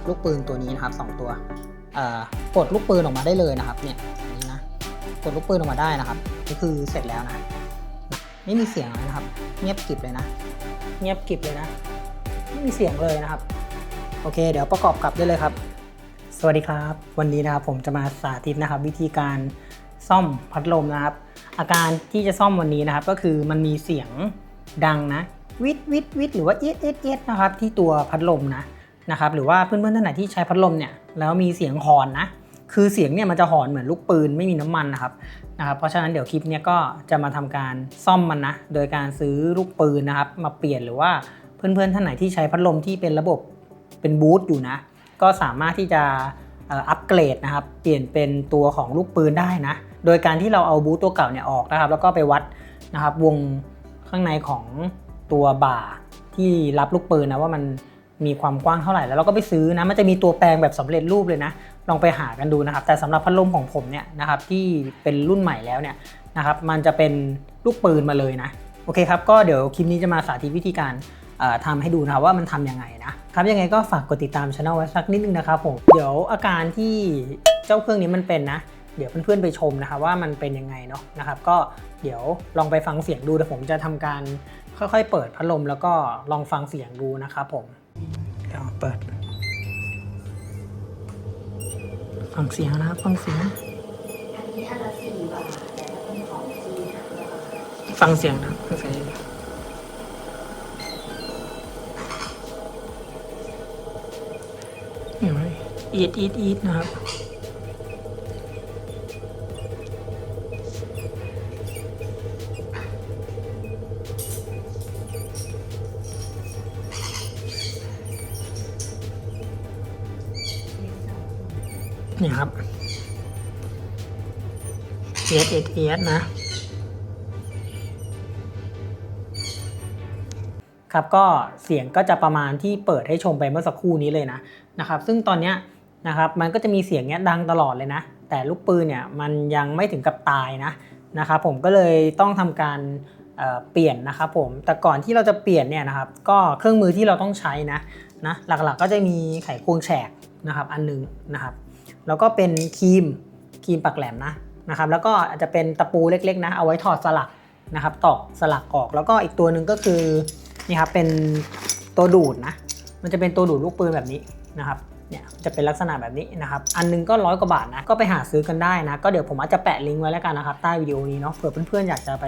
กับลูกปืนตัวนี้นะครับสองตัวกดลูกปืนออกมาได้เลยนะครับ เนี่ยนี้นะกดลูกปืนออกมาได้นะครับนี่คือเสร็จแล้วนะไม่มีเสียงเลยนะครับ เงียบกริบเลยนะ เงียบกริบเลยนะไม่มีเสียงเลยนะครับ โอเค เดี๋ยวประกอบกลับได้เลยครับ สวัสดีครับ วันนี้นะครับผมจะมาสาธิตนะครับ วิธีการซ่อมพัดลมนะครับ อาการที่จะซ่อมวันนี้นะครับ ก็คือมันมีเสียงดังนะ วิดวิดวิดหรือว่าเอียดเอียดเอียดนะครับ ที่ตัวพัดลมนะ นะครับหรือว่าเพื่อนๆท่านไหนที่ใช้พัดลมเนี่ยแล้วมีเสียงหอนนะคือเสียงเนี่ยมันจะหอนเหมือนลูกปืนไม่มีน้ำมันนะครับนะครับ เพราะฉะนั้นเดี๋ยวคลิปเนี้ยก็จะมาทำการซ่อมมันนะโดยการซื้อลูกปืนนะครับ มาเปลี่ยนหรือว่าเพื่อนๆท่านไหนที่ใช้พัดลมที่เป็นระบบเป็นบูทอยู่นะ ก็สามารถที่จะอัปเกรดนะครับ เปลี่ยนเป็นตัวของลูกปืนได้นะ โดยการที่เราเอาบูทตัวเก่าเนี่ยออกนะครับ แล้วก็ไปวัดนะครับวงข้างในของตัวบ่าที่รับลูกปืนนะว่ามัน มีความกว้างเท่าไหร่แล้วเราก็ไปซื้อนะมันจะมีตัวแปลงแบบสำเร็จรูปเลยนะ ลองไปหากันดูนะครับ แต่สำหรับพัดลมของผมเนี่ยนะครับที่เป็นรุ่นใหม่แล้วเนี่ยนะครับมันจะเป็นลูกปืนมาเลยนะโอเคครับก็เดี๋ยวคลิปนี้จะมาสาธิตวิธีการเอ่อทำให้ดูนะครับว่ามันทำยังไงนะครับยังไงก็ฝากกดติดตามช anel ไว้สักนิดนึงนะครับผมเดี๋ยวอาการที่เจ้าเครื่องนี้มันเป็นนะ เดี๋ยวเพื่อนๆไปชมนะครับว่ามันเป็นยังไงเนาะนะครับ ก็เดี๋ยวลองไปฟังเสียงดูแต่ผมจะทำการค่อยๆ เปิดพัดลมแล้วก็ลองฟังเสียงดูนะครับผม เปิด ฟังเสียงนะครับฟังเสียง ฟังเสียงนะฟังเสียงเห็นไหมอีดอีดอีดนะครับ นี่ครับเอสเอสเอสนะ ครับก็เสียงก็จะประมาณที่เปิดให้ชมไปเมื่อสักครู่นี้เลยนะนะครับ ซึ่งตอนเนี้ยนะครับมันก็จะมีเสียงเนี้ยดังตลอดเลยนะ แต่ลูกปืนเนี่ยมันยังไม่ถึงกับตายนะนะครับผมก็เลยต้องทำการเเปลี่ยนนะครับผมแต่ก่อนที่เราจะเปลี่ยนเนี่ยนะครับก็เครื่องมือที่เราต้องใช้นะนะหลักๆก็จะมีไขควงแฉกนะครับอันหนึงนะครับ แล้วก็เป็นครีมครีมปักแหลมนะนะครับ แล้วก็อาจจะเป็นตะปูเล็กๆนะเอาไว้ถอดสลักนะครับ ตอกสลักออก แล้วก็อีกตัวหนึ่งก็คือนี่ครับเป็นตัวดูดนะ มันจะเป็นตัวดูดลูกปืนแบบนี้นะครับเนี่ยจะเป็นลักษณะแบบนี้นะครับ อันหนึงก็ร้อยกว่าบาทนะ ก็ไปหาซื้อกันได้นะ ก็เดี๋ยวผมอาจจะแปะลิงก์ไว้แล้วกันนะครับ ใต้วิดีโอนี้เนาะ เผื่อเพื่อนๆอยากจะไป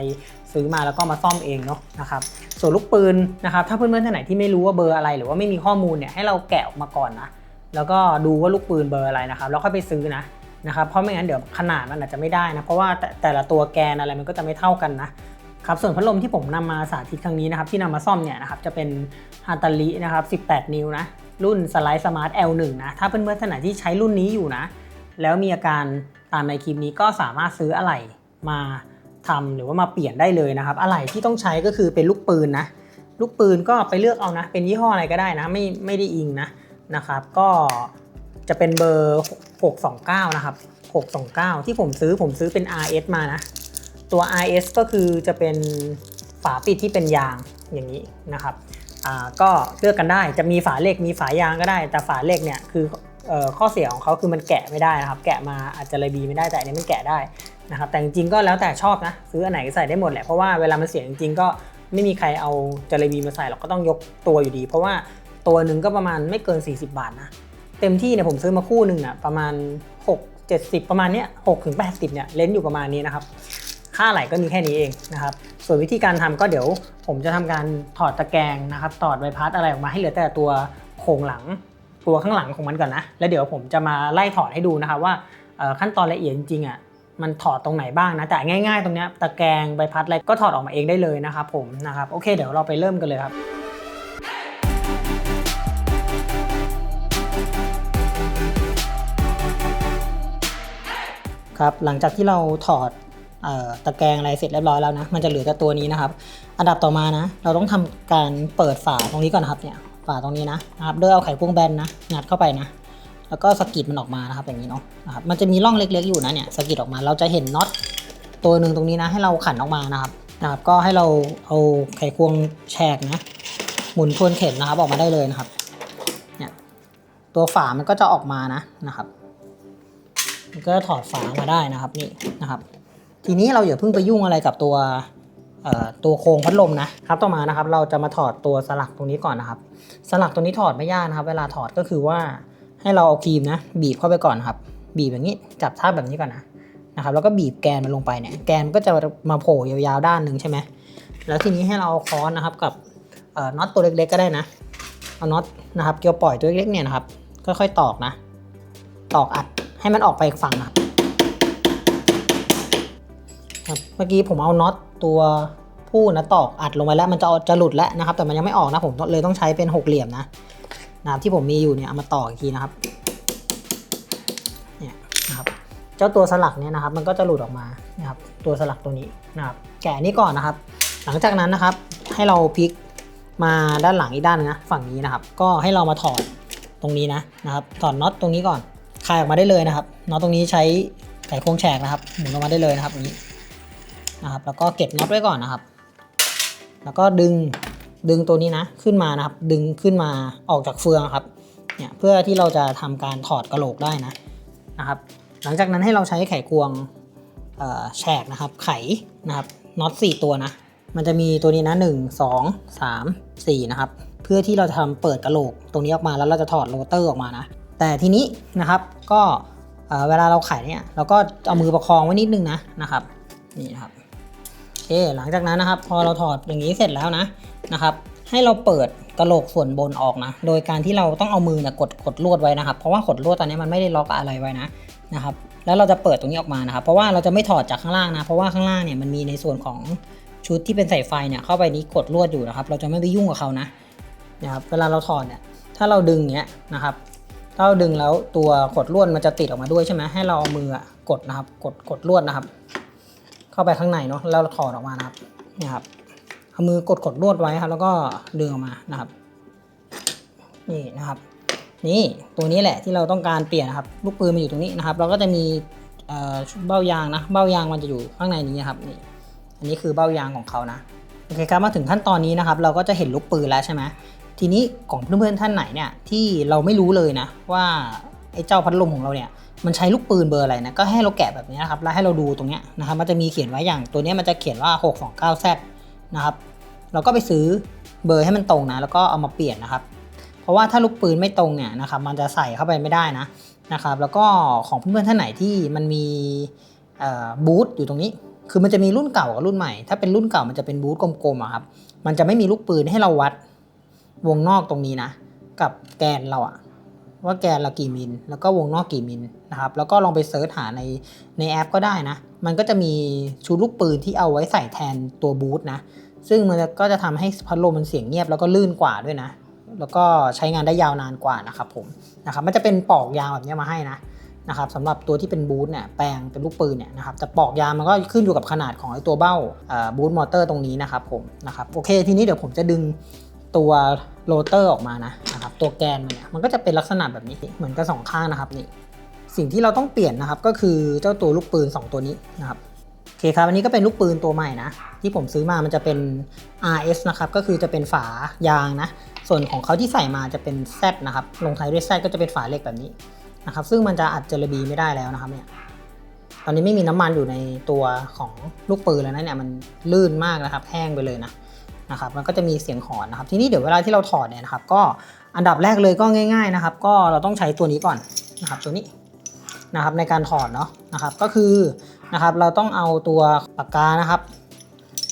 ซื้อมาแล้วก็มาซ่อมเองเนาะนะครับ ส่วนลูกปืนนะครับ ถ้าเพื่อนๆท่านไหนที่ไม่รู้ว่าเบอร์อะไร หรือว่าไม่มีข้อมูลเนี่ย ให้เราแกะออกมาก่อนนะ แล้วก็ดูว่าลูกปืนเบอร์อะไรนะครับแล้วค่อยไปซื้อนะนะครับเพราะไม่งั้นเดี๋ยวขนาดมันอาจจะไม่ได้นะเพราะว่าแต่แต่ละตัวแกนอะไรมันก็จะไม่เท่ากันนะครับส่วนพัดลมที่ผมนำมาสาธิตครั้งนี้นะครับที่นำมาซ่อมเนี่ยนะครับจะเป็นฮาตาลินะครับ18 นิ้วนะรุ่นสไลด์สมาร์ท L1 นะถ้าเพื่อนๆท่านไหนที่ใช้รุ่นนี้อยู่นะ แล้วมีอาการตามในคลิปนี้ก็สามารถซื้ออะไหล่มาทำหรือว่ามาเปลี่ยนได้เลยนะครับอะไหล่ที่ต้องใช้ก็คือเป็นลูกปืนนะลูกปืนก็ไปเลือกเอานะ เป็นยี่ห้ออะไรก็ได้นะ ไม่ไม่ได้อิงนะ นะครับ ก็จะเป็นเบอร์ 629 นะครับ 629 ที่ผมซื้อผมซื้อเป็น RS มานะ ตัว RS ก็คือจะเป็นฝาปิดที่เป็นยางอย่างนี้นะครับก็เลือกกันได้จะมีฝาเหล็กมีฝายางก็ได้ แต่ฝาเหล็กเนี่ยคือออข้อเสียของเขาคือมันแกะไม่ได้นะครับ แกะมาอาจจะระบีไม่ได้แต่อันนี้มันแกะได้นะครับ แต่จริงๆก็แล้วแต่ชอบนะซื้ออันไหนใส่ได้หมดแหละเพราะว่าเวลามันเสียจริงๆก็ไม่มีใครเอาจาระบีมาใส่หรอกก็ต้องยกตัวอยู่ดี เพราะว่า ตัวหนึ่งก็ประมาณไม่เกิน 40 บาทนะ เต็มที่เนี่ยผมซื้อมาคู่หนึ่งอะประมาณ 6 70 ประมาณเนี้ย6ถึง80เนี่ยเลนส์อยู่ประมาณนี้นะครับ ค่าไหลก็มีแค่นี้เองนะครับ ส่วนวิธีการทำก็เดี๋ยว ผมจะทำการถอดตะแกรงนะครับถอดใบพัดอะไรออกมาให้เหลือแต่ตัวโครงหลังตัวข้างหลังของมันก่อนนะ แล้วเดี๋ยวผมจะมาไล่ถอดให้ดูนะครับว่าขั้นตอนละเอียดจริงๆอะมันถอดตรงไหนบ้างนะ แต่ง่ายๆ ตรงนี้ตะแกรงใบพัดอะไรก็ถอดออกมาเองได้เลยนะครับผมนะครับ โอเค เดี๋ยวเราไปเริ่มกันเลยครับ ครับ หลังจากที่เราถอดออตะแกรงอะไรเสร็จเรียบร้อยแล้วนะ มันจะเหลือแต่ตัวนี้นะครับ อันดับต่อมานะ เราต้องทำการเปิดฝาตรงนี้ก่อนนะครับเนี่ย ฝาตรงนี้นะนะครับโดยเอาไขควงแบนนะ งัดเข้าไปนะ แล้วก็สะกิดมันออกมานะครับอย่างนี้เนาะนะครับ มันจะมีร่องเล็กๆอยู่นะเนี่ยสะกิดออกมา เราจะเห็นน็อตตัวหนึ่งตรงนี้นะ ให้เราขันออกมานะครับ นะครับ ก็ให้เราเอาไขควงแฉกนะ หมุนทวนเข็มนะครับออกมาได้เลยนะครับ เนี่ย ตัวฝามันก็จะออกมานะนะครับ ก็ถอดฝามาได้นะครับนี่นะครับ ทีนี้เราอย่าเพิ่งไปยุ่งอะไรกับตัวตัวโครงพัดลมนะครับต่อมานะครับ เราจะมาถอดตัวสลักตรงนี้ก่อนนะครับ สลักตรงนี้ถอดไม่ยากนะครับ เวลาถอดก็คือว่าให้เราเอาครีมนะ บีบเข้าไปก่อนครับ บีบอย่างนี้จับท่าแบบนี้ก่อนนะนะครับ แล้วก็บีบแกนมันลงไปเนี่ยแกนก็จะมาโผล่ยาวๆด้านหนึ่งใช่ไหมแล้วทีนี้ให้เราเอาค้อนนะครับกับน็อตตัวเล็กๆก็ได้นะเอาน็อตนะครับเกี่ยวปล่อยตัวเล็กๆเนี่ยนะครับค่อยๆตอกนะ ตอกอัด ให้มันออกไปอีกฝั่งนะครับครับเมื่อกี้ผมเอาน็อตตัวผู้นะตอกอัดลงไปแล้วมันจะจะหลุดแล้วนะครับ แต่มันยังไม่ออกนะผมเลยต้องใช้เป็นหกเหลี่ยมนะนะที่ผมมีอยู่เนี่ยเอามาต่ออีกทีนะครับเนี่ยนะครับ เจ้าตัวสลักเนี่ยนะครับ มันก็จะหลุดออกมานะครับ ตัวสลักตัวนี้นะครับ แกะนี่ก่อนนะครับ หลังจากนั้นนะครับ ให้เราพลิกมาด้านหลังอีกด้านนะ ฝั่งนี้นะครับ ก็ให้เรามาถอดตรงนี้นะนะครับ ถอดน็อตตรงนี้ก่อน คลายออกมาได้เลยนะครับน็อตตรงนี้ใช้ไขควงแฉกนะครับหมุนออกมาได้เลยนะครับอย่างนี้นะครับ แล้วก็เก็บน็อตไว้ก่อนนะครับ แล้วก็ดึงดึงตัวนี้นะขึ้นมานะครับ ดึงขึ้นมาออกจากเฟืองครับเนี่ยเพื่อที่เราจะทำการถอดกระโหลกได้นะนะครับ หลังจากนั้นให้เราใช้ไขควงแฉกนะครับ ไขนะครับน็อต4ตัวนะมันจะมีตัวนี้นะ1 2 3 4นะครับเพื่อที่เราจะทำเปิดกระโหลกตรงนี้ออกมาแล้วเราจะถอดโรเตอร์ออกมานะ แต่ทีนี้นะครับก็เวลาเราไขเนี่ยเราก็เอามือประคองไว้นิดนึงนะนะครับนี่นะครับโอเคหลังจากนั้นนะครับ พอเราถอดอย่างนี้เสร็จแล้วนะนะครับ ให้เราเปิดกระโหลกส่วนบนออกนะ โดยการที่เราต้องเอามือเนี่ยกดกดลวดไว้นะครับ เพราะว่าขดลวดตอนนี้มันไม่ได้ล็อกอะไรไว้นะนะครับแล้วเราจะเปิดตรงนี้ออกมานะครับ เพราะว่าเราจะไม่ถอดจากข้างล่างนะ เพราะว่าข้างล่างเนี่ยมันมีในส่วนของชุดที่เป็นสายไฟเนี่ยเข้าไปนี้กดลวดอยู่นะครับ เราจะไม่ไปยุ่งกับเขานะนะครับเวลาเราถอดเนี่ยถ้าเราดึงเนี้ยนะครับ ถ้าเราดึงแล้วตัวกดลวดมันจะติดออกมาด้วยใช่ไหมให้เราเอามือกดนะครับ กดกดลวดนะครับ เข้าไปข้างในเนาะแล้วเราถอดออกมานะครับนี่ครับเอามือกดกดลวดไว้ครับ แล้วก็ดึงออกมานะครับ นี่นะครับ นี่ตัวนี้แหละที่เราต้องการเปลี่ยนนะครับ ลูกปืนมันอยู่ตรงนี้นะครับ เราก็จะมีเอ่อเบ้ายางนะ เบ้ายางมันจะอยู่ข้างในนี้นครับนี่อันนี้คือเบ้ายางของเขานะโอเคครับมาถึงขั้นตอนนี้นะครับ เราก็จะเห็นลูกปืนแล้วใช่ไหม ทีนี้ของเพื่อนๆท่านไหนเนี่ยที่เราไม่รู้เลยนะว่าไอ้เจ้าพัดลมของเราเนี่ยมันใช้ลูกปืนเบอร์อะไรนะก็ให้เราแกะแบบนี้นะครับแล้วให้เราดูตรงเนี้ยนะครับมันจะมีเขียนไว้อย่างตัวนี้มันจะเขียนว่า 629Z นะครับเราก็ไปซื้อเบอร์ให้มันตรงนะแล้วก็เอามาเปลี่ยนนะครับ เพราะว่าถ้าลูกปืนไม่ตรงเนี่ยนะครับมันจะใส่เข้าไปไม่ได้นะนะครับแล้วก็ของเพื่อนๆท่านไหนที่มันมีบูทอยู่ตรงนี้ คือมันจะมีรุ่นเก่ากับรุ่นใหม่ ถ้าเป็นรุ่นเก่ามันจะเป็นบูทกลมๆครับมันจะไม่มีลูกปืนให้เราวัด วงนอกตรงนี้นะ กับแกนเราอะว่าแกนเรากี่มิล แล้วก็วงนอกกี่มิลนะครับ แล้วก็ลองไปเซิร์ชหาในในแอปก็ได้นะ มันก็จะมีชุดลูกปืนที่เอาไว้ใส่แทนตัวบูทนะ ซึ่งมันก็จะทำให้พัดลมมันเสียงเงียบแล้วก็ลื่นกว่าด้วยนะ แล้วก็ใช้งานได้ยาวนานกว่านะครับผม นะครับ มันจะเป็นปอกยางแบบนี้มาให้นะ นะครับสำหรับตัวที่เป็นบูทเนี่ย แปลงเป็นลูกปืนเนี่ยนะครับ จะปอกยางมันก็ขึ้นอยู่กับขนาดของไอ้ตัวเบ้าบูทมอเตอร์ตรงนี้นะครับผม นะครับ โอเค ทีนี้เดี๋ยวผมจะดึง ตัวโรเตอร์ออกมานะนะครับตัวแกนมันเนี่ยมันก็จะเป็นลักษณะแบบนี้เหมือนกับสองข้างนะครับนี่สิ่งที่เราต้องเปลี่ยนนะครับ ก็คือเจ้าตัวลูกปืน 2 ตัวนี้นะครับโอเคครับอันนี้ก็เป็นลูกปืนตัวใหม่นะที่ผมซื้อมามันจะเป็น RS นะครับก็คือจะเป็นฝายางนะส่วนของเขาที่ใส่มาจะเป็น Z นะครับลงท้ายด้วย Z ก็จะเป็นฝาเหล็กแบบนี้นะครับซึ่งมันจะอัดเจลบีไม่ได้แล้วนะครับเนี่ยตอนนี้ไม่มีน้ำมันอยู่ในตัวของลูกปืนแล้วนะเนี่ยมันลื่นมากนะครับแห้งไปเลยนะ นะครับมันก็จะมีเสียงหอนนะครับทีนี้เดี๋ยวเวลาที่เราถอดเนี่ยนะครับก็อันดับแรกเลยก็ง่าย ๆนะครับ ก็เราต้องใช้ตัวนี้ก่อนนะครับตัวนี้นะครับในการถอดเนาะนะครับก็คือนะครับเราต้องเอาตัวปากกานะครับ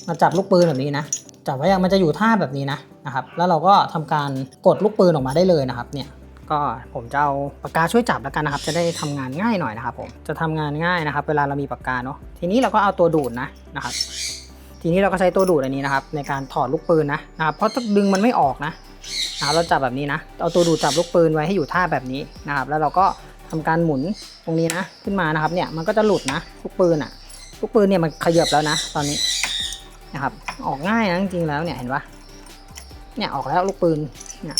มาจับลูกปืนแบบนี้นะจับไว้อย่างมันจะอยู่ท่าแบบนี้นะนะครับ แล้วเราก็ทำการกดลูกปืนออกมาได้เลยนะครับเนี่ยก็ผมจะเอาปากกาช่วยจับแล้วกันนะครับ จะได้ทำงานง่ายหน่อยนะครับผมจะทำงานง่ายนะครับ เวลาเรามีปากกาเนาะทีนี้เราก็เอาตัวดูดนะนะครับ ทีนี้เราก็ใช้ตัวดูดอันนี้นะครับ ในการถอดลูกปืนนะนะครับเพราะถ้าดึงมันไม่ออกนะนะเราจับแบบนี้นะ เอาตัวดูดจับลูกปืนไว้ให้อยู่ท่าแบบนี้นะครับ แล้วเราก็ทำการหมุนตรงนี้นะ ขึ้นมานะครับเนี่ยมันก็จะหลุดนะลูกปืนอะลูกปืนเนี่ยมันขยับแล้วนะ ตอนนี้นะครับ ออกง่ายนะจริงๆแล้วเนี่ยเห็นปะเนี่ยออกแล้วลูกปืนเนี่ย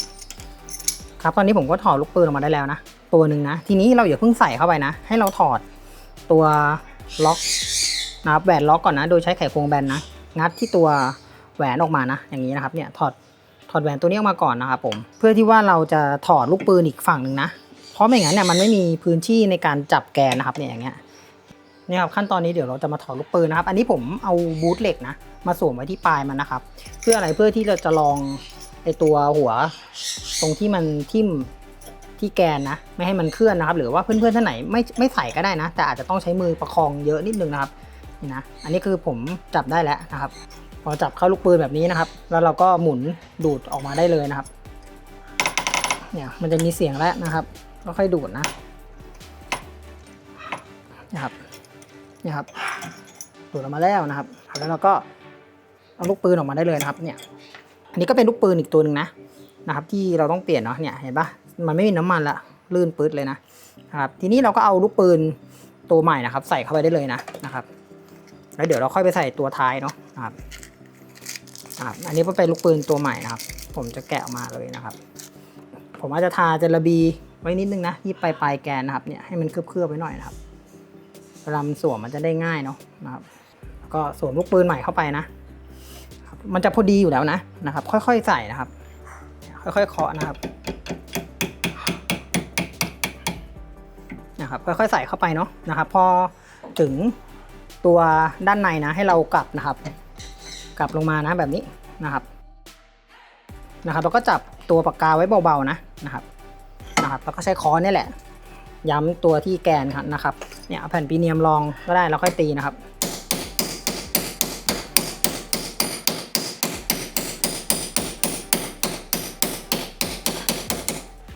ครับตอนนี้ผมก็ถอดลูกปืนออกมาได้แล้วนะ ตัวหนึ่งนะ ทีนี้เราอย่าเพิ่งใส่เข้าไปนะ ให้เราถอดตัวล็อกนะครับแหวนล็อกก่อนนะ โดยใช้ไขควงแบนนะ งัดที่ตัวแหวนออกมานะ อย่างนี้นะครับเนี่ยถอดถอดแหวนตัวนี้ออกมาก่อนนะครับผมเพื่อที่ว่าเราจะถอดลูกปืนอีกฝั่งหนึ่งนะ เพราะไม่งั้นเนี่ยมันไม่มีพื้นที่ในการจับแกนนะครับเนี่ยอย่างเงี้ยเนี่ยครับขั้นตอนนี้เดี๋ยวเราจะมาถอดลูกปืนนะครับ อันนี้ผมเอาบูทเหล็กนะมาสวมไว้ที่ปลายมันนะครับ เพื่ออะไรเพื่อที่เราจะลองไอตัวหัว ตรงที่มันทิ่มที่แกนนะ ไม่ให้มันเคลื่อนนะครับ หรือว่าเพื่อนๆท่านไหนไม่ไม่ใส่ก็ได้นะ แต่อาจจะต้องใช้มือประคองเยอะนิดนึงนะครับ นะ อันนี้คือผมจับได้แล้วนะครับ พอจับเข้าลูกปืนแบบนี้นะครับ แล้วเราก็หมุนดูดออกมาได้เลยนะครับ เนี่ยมันจะมีเสียงแล้วนะครับ ก็ค่อยดูดนะนะครับนี่ครับดูดออกมาแล้วนะครับ แล้วเราก็เอาลูกปืนออกมาได้เลยนะครับ เนี่ย อันนี้ก็เป็นลูกปืนอีกตัวหนึ่งนะนะครับ ที่เราต้องเปลี่ยนเนาะเนี่ยเห็นปะมันไม่มีน้ำมันละลื่นปื๊ดเลยนะนะครับ ทีนี้เราก็เอาลูกปืนตัวใหม่นะครับ ใส่เข้าไปได้เลยนะนะครับ แล้วเดี๋ยวเราค่อยไปใส่ตัวท้ายเนาะครับครับอันนี้ก็เป็นลูกปืนตัวใหม่นะครับ ผมจะแกะออกมาเลยนะครับ ผมอาจจะทาเจลาบีไว้นิดนึงนะที่ปลายปลายแกนนะครับเนี่ยให้มันเคลือบๆไว้หน่อยนะครับเวลามันสวมมันจะได้ง่ายเนาะนะครับแล้วก็สวมลูกปืนใหม่เข้าไปนะครับมันจะพอดีอยู่แล้วนะนะครับ ค่อยๆใส่นะครับ ค่อยๆเคาะนะครับนะครับค่อยๆใส่เข้าไปเนาะนะครับ พอถึง ตัวด้านในนะให้เรากลับนะครับ กลับลงมานะแบบนี้นะครับนะครับแล้วก็จับตัวปากกาไว้เบาๆนะนะครับนะครับแล้วก็ใช้ค้อนนี่แหละ ย้ำตัวที่แกนครับนะครับเนี่ยเอาแผ่นปีเนียมรองก็ได้แล้วค่อยตีนะครับ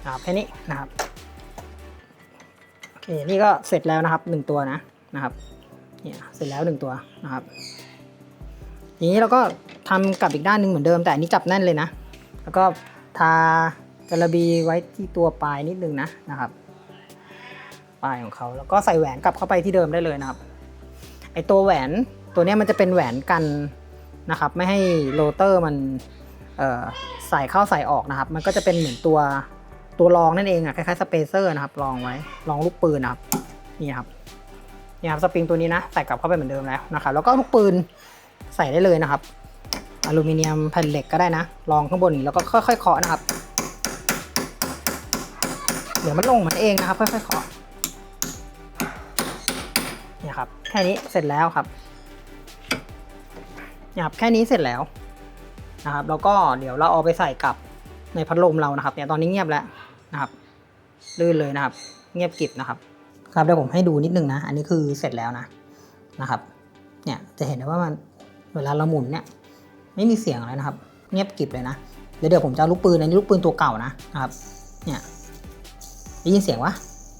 นะครับแค่นี้นะครับโอเคนี่ก็เสร็จแล้วนะครับหนึ่งตัวนะนะครับ เนี่ยเสร็จแล้วหนึ่งตัวนะครับทีนี้เราก็ทำกลับอีกด้านหนึ่งเหมือนเดิม แต่อันนี้จับแน่นเลยนะ แล้วก็ทาจระบีไว้ที่ตัวปลายนิดนึงนะนะครับ ปลายของเขาแล้วก็ใส่แหวนกลับเข้าไปที่เดิมได้เลยนะครับไอตัวแหวนตัวนี้มันจะเป็นแหวนกันนะครับ ไม่ให้โรเตอร์มันใส่เข้าใส่ออกนะครับ มันก็จะเป็นเหมือนตัวตัวรองนั่นเองอะคล้ายๆสเปเซอร์นะครับรองไว้รองลูกปืนนะครับนี่ครับ นี่ครับสปริงตัวนี้นะใส่กลับเข้าไปเหมือนเดิมแล้วนะครับแล้วก็ลูกปืนใส่ได้เลยนะครับอลูมิเนียมแผ่นเหล็กก็ได้นะรองข้างบนนี้แล้วก็ค่อยๆเคาะนะครับ เดี๋ยวมันลงมันเองนะครับค่อยๆเคาะเนี่ยครับแค่นี้เสร็จแล้วครับเนี่ยครับแค่นี้เสร็จแล้วนะครับแล้วก็เดี๋ยวเราเอาไปใส่กับในพัดลมเรานะครับเนี่ยตอนนี้เงียบแล้วนะครับลื่นเลยนะครับ เงียบกริบนะครับ ครับเดี๋ยวผมให้ดูนิดนึงนะ อันนี้คือเสร็จแล้วนะนะครับ เนี่ยจะเห็นได้ว่ามันเวลาเราหมุนเนี่ยไม่มีเสียงอะไรนะครับ เงียบกริบเลยนะเดี๋ยวเดี๋ยวผมจะลูกปืนอันนี้ลูกปืนตัวเก่านะนะครับ เนี่ยได้ยินเสียงวะ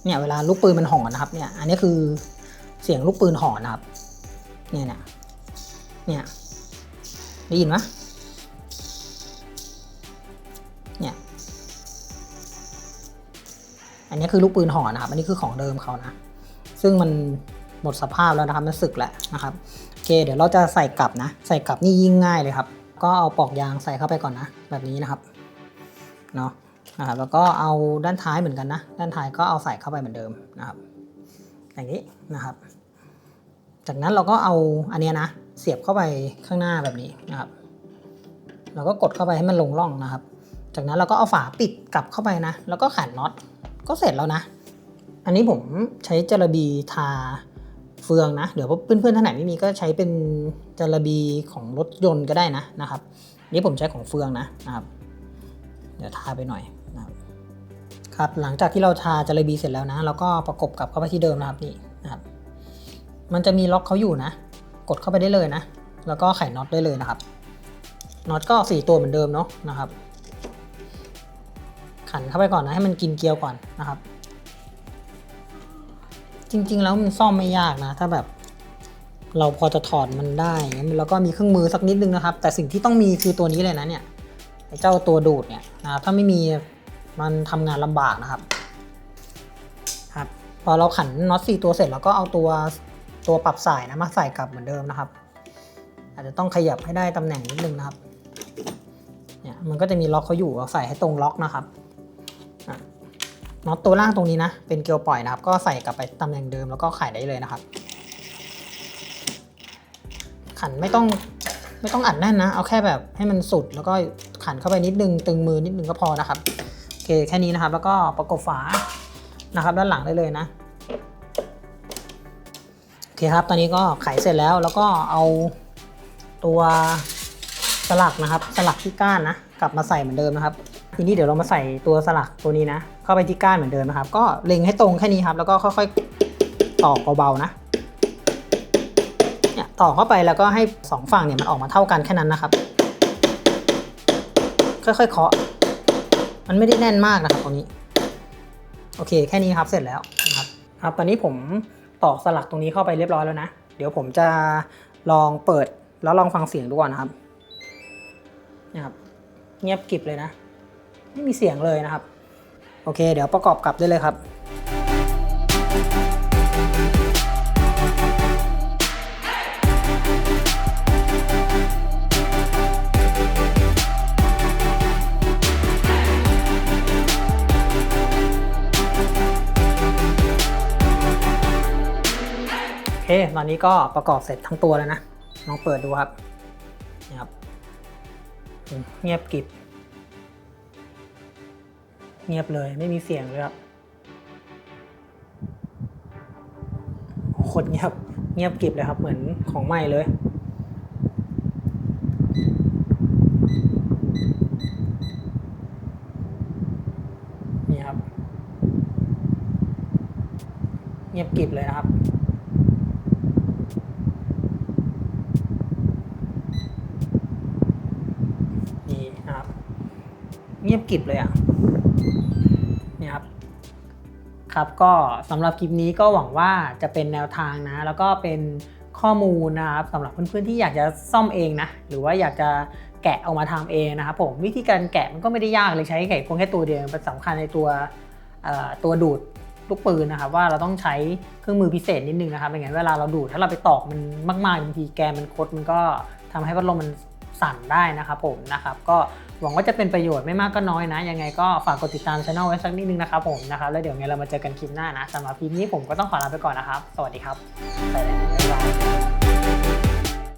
เนี่ยเวลาลูกปืนมันหอนนะครับ เนี่ย อันนี้คือเสียงลูกปืนหอนนะครับ เนี่ยเนี่ยเนี่ยได้ยินไหม อันนี้คือลูกปืนห่อนะครับ อันนี้คือของเดิมเขานะ ซึ่งมันหมดสภาพแล้วนะครับ มันสึกแล้วนะครับ โอเค เดี๋ยวเราจะใส่กลับนะ ใส่กลับนี่ยิ่งง่ายเลยครับ ก็เอาปลอกยางใส่เข้าไปก่อนนะ แบบนี้นะครับ เนาะนะครับ แล้วก็เอาด้านท้ายเหมือนกันนะ ด้านท้ายก็เอาใส่เข้าไปเหมือนเดิมนะครับ อย่างนี้นะครับ จากนั้นเราก็เอาอันนี้นะ เสียบเข้าไปข้างหน้าแบบนี้นะครับ เราก็กดเข้าไปให้มันลงร่องนะครับ จากนั้นเราก็เอาฝาปิดกลับเข้าไปนะ แล้วก็ขันน็อต ก็เสร็จแล้วนะ อันนี้ผมใช้จระบีทาเฟืองนะ เดี๋ยวเพื่อนๆท่านไหนไม่มีก็ใช้เป็นจระบีของรถยนต์ก็ได้นะนะครับ นี่ผมใช้ของเฟืองนะนะครับ เดี๋ยวทาไปหน่อยนะครับครับหลังจากที่เราทาจระบีเสร็จแล้วนะเราก็ประกบกลับเข้าไปที่เดิมนะครับนี่นะครับ มันจะมีล็อกเขาอยู่นะ กดเข้าไปได้เลยนะ แล้วก็ไขน็อตได้เลยนะครับน็อตก็สี่ตัวเหมือนเดิมเนาะนะครับ ขันเข้าไปก่อนนะให้มันกินเกลียวก่อนนะครับ จริงๆแล้วมันซ่อมไม่ยากนะ ถ้าแบบเราพอจะถอดมันได้แล้วก็มีเครื่องมือสักนิดนึงนะครับ แต่สิ่งที่ต้องมีคือตัวนี้เลยนะเนี่ยเจ้าตัวดูดเนี่ยนะครับถ้าไม่มีมันทำงานลำบากนะครับครับ พอเราขันน็อตสี่ตัวเสร็จเราก็เอาตัวตัวปรับสายนะมาใส่กลับเหมือนเดิมนะครับ อาจจะต้องขยับให้ได้ตำแหน่งนิดนึงนะครับเนี่ยมันก็จะมีล็อกเขาอยู่เราใส่ให้ตรงล็อกนะครับ น็อตตัวล่างตรงนี้นะ เป็นเกลียวปล่อยนะครับ ก็ใส่กลับไปตำแหน่งเดิมแล้วก็ไขได้เลยนะครับ ขันไม่ต้องไม่ต้องอัดแน่นนะ เอาแค่แบบให้มันสุดแล้วก็ขันเข้าไปนิดนึงตึงมือนิดนึงก็พอนะครับโอเคแค่นี้นะครับ แล้วก็ประกบฝานะครับ ด้านหลังได้เลยนะโอเคครับ ตอนนี้ก็ไขเสร็จแล้วแล้วก็เอาตัวสลักนะครับ สลักที่ก้านนะ กลับมาใส่เหมือนเดิมนะครับ ทีนี้เดี๋ยวเรามาใส่ตัวสลักตัวนี้นะ เข้าไปที่ก้านเหมือนเดิมนะครับ ก็เล็งให้ตรงแค่นี้ครับ แล้วก็ค่อยๆตอกเบาๆนะเนี่ยตอกเข้าไปแล้วก็ให้สองฝั่งเนี่ยมันออกมาเท่ากันแค่นั้นนะครับ ค่อยๆเคาะ มันไม่ได้แน่นมากนะครับตรงนี้ โอเคแค่นี้ครับเสร็จแล้วนะครับครับ ตอนนี้ผมตอกสลักตรงนี้เข้าไปเรียบร้อยแล้วนะ เดี๋ยวผมจะลองเปิดแล้วลองฟังเสียงดูก่อนนะครับนะครับ เงียบกริบเลยนะ ไม่มีเสียงเลยนะครับ โอเค เดี๋ยวประกอบกลับได้เลยครับโอเค ตอนนี้ก็ประกอบเสร็จทั้งตัวแล้วนะ ลองเปิดดูครับนี่ครับเงียบกริบ เงียบเลยไม่มีเสียงเลยครับโคตรเงียบเงียบกริบเลยครับ เหมือนของใหม่เลย นี่ครับ เงียบกริบเลยนะครับนี่นะครับ เงียบกริบเลยอะ ครับก็สำหรับคลิปนี้ก็หวังว่าจะเป็นแนวทางนะ แล้วก็เป็นข้อมูลนะครับสำหรับเพื่อนๆที่อยากจะซ่อมเองนะ หรือว่าอยากจะแกะออกมาทำเองนะครับผมวิธีการแกะมันก็ไม่ได้ยากเลยใช้ไข่พวงแค่ตัวเดียวมันสำคัญในตัวตัวดูดลูกปืนนะครับว่าเราต้องใช้เครื่องมือพิเศษนิดนึงนะครับไม่งั้นเวลาเราดูดถ้าเราไปตอกมันมากๆบางทีแกนมันคดมันก็ทำให้พัดลมมัน สั่นได้นะครับผมนะครับก็หวังว่าจะเป็นประโยชน์ไม่มากก็น้อยนะ ยังไงก็ฝากกดติดตามช่องไว้สักนิดนึงนะครับผมนะครับแล้วเดี๋ยวไงเรามาเจอกันคลิปหน้านะสำหรับคลิปนี้ผมก็ต้องขอลาไปก่อนนะครับ สวัสดีครับไปแล้วบ๊ายบาย